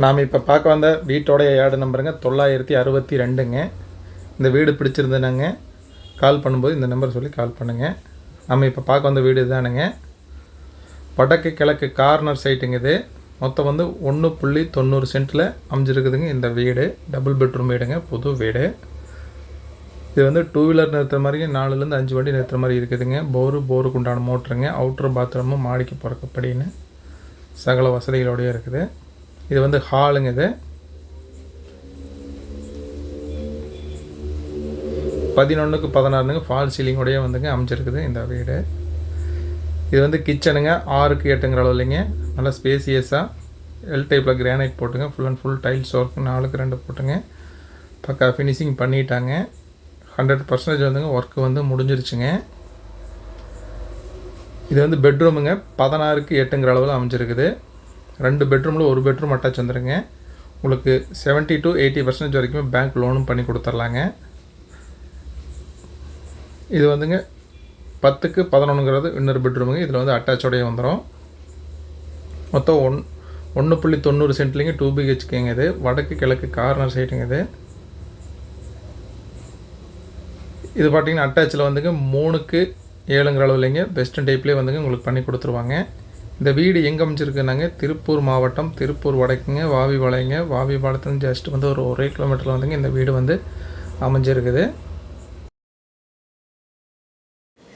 நாம் இப்போ பார்க்க வந்த வீட்டோடைய ஏடு நம்பருங்க. தொள்ளாயிரத்தி அறுபத்தி ரெண்டுங்க. இந்த வீடு பிடிச்சிருந்தேனாங்க. கால் பண்ணும்போது இந்த நம்பர் சொல்லி கால் பண்ணுங்கள் நம்ம இப்போ பார்க்க வந்த வீடு இதானுங்க வடக்கு கிழக்கு கார்னர் சைட்டுங்க இது. மொத்தம் வந்து ஒன்று புள்ளி தொண்ணூறு சென்ட்டில் அமைஞ்சிருக்குதுங்க இந்த வீடு. டபுள் பெட்ரூம் வீடுங்க புது வீடு. இது வந்து டூ வீலர் நிறுத்துற மாதிரி நாலுலேருந்து அஞ்சு வண்டி நிறுத்துற மாதிரி இருக்குதுங்க. போரு போருக்கு உண்டான மோட்டருங்க. அவுட்ரு பாத்ரூமும் மாடிக்கு பிறக்கப்படின்னு சகல வசதிகளோடய இருக்குது. இது வந்து ஹாலுங்க இது. பதினொன்றுக்கு பதினாறுங்க ஃபால் சீலிங்கோடய வந்துங்க அமைச்சிருக்குது இந்த வீடு. இது வந்து கிச்சனுங்க ஆறுக்கு எட்டுங்கிற அளவு இல்லைங்க நல்லா ஸ்பேசியஸாக எல் டைப்பில் கிரானைட் போட்டுங்க. Full and full tiles work நாலுக்கு ரெண்டு போட்டுங்க. பக்கா ஃபினிஷிங் பண்ணிட்டாங்க. ஹண்ட்ரட் பர்சன்டேஜ் வந்துங்க ஒர்க்கு வந்து முடிஞ்சிருச்சுங்க. இது வந்து பெட்ரூமுங்க பதினாறுக்கு எட்டுங்கிற அளவில் அமைஞ்சிருக்குது. ரெண்டு பெட்ரூமில் ஒரு பெட்ரூம் அட்டாச் வந்துடுங்க உங்களுக்கு செவன்ட்டி டு எயிட்டி பர்சன்டேஜ் வரைக்கும் பேங்க் லோனும் பண்ணி கொடுத்துர்லாங்க. இது வந்துங்க பத்துக்கு பதினொன்றுங்கிறது இன்னொரு பெட்ரூமுங்க இதில் வந்து அட்டாச்சோடைய வந்துடும் மொத்தம் ஒன் ஒன்று புள்ளி தொண்ணூறு சென்ட்லேங்க டூ பிஹெச்கேங்க இது. வடக்கு கிழக்கு கார்னர் சைட்டுங்க இது. இது பார்த்தீங்கன்னா அட்டாச்சில் வந்துங்க மூணுக்கு ஏழுங்கிற அளவுலைங்க. பெஸ்ட் டைப்லேயே வந்துங்க உங்களுக்கு பண்ணி கொடுத்துருவாங்க. இந்த வீடு எங்கே அமைச்சிருக்குன்னாங்க திருப்பூர் மாவட்டம் திருப்பூர் வடக்குங்க வாவி வளைங்க வாவி பாலத்துலேருந்து ஜஸ்ட் வந்து ஒரு ஒரே கிலோமீட்டரில் வந்துங்க இந்த வீடு வந்து அமைஞ்சிருக்குது.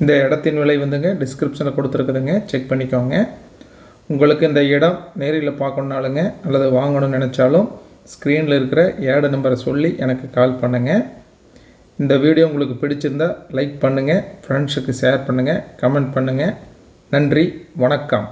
இந்த இடத்தின் விலை வந்துங்க டிஸ்கிரிப்ஷனில் கொடுத்துருக்குதுங்க. செக் பண்ணிக்கோங்க. உங்களுக்கு இந்த இடம் நேரில் பார்க்கணுனாலுங்க அல்லது வாங்கணும்னு நினச்சாலும் ஸ்க்ரீனில் இருக்கிற ஏடு நம்பரை சொல்லி எனக்கு கால் பண்ணுங்கள் இந்த வீடியோ உங்களுக்கு பிடிச்சிருந்தா லைக் பண்ணுங்கள் ஃப்ரெண்ட்ஸுக்கு ஷேர் பண்ணுங்கள் கமெண்ட் பண்ணுங்கள் நன்றி வணக்கம்.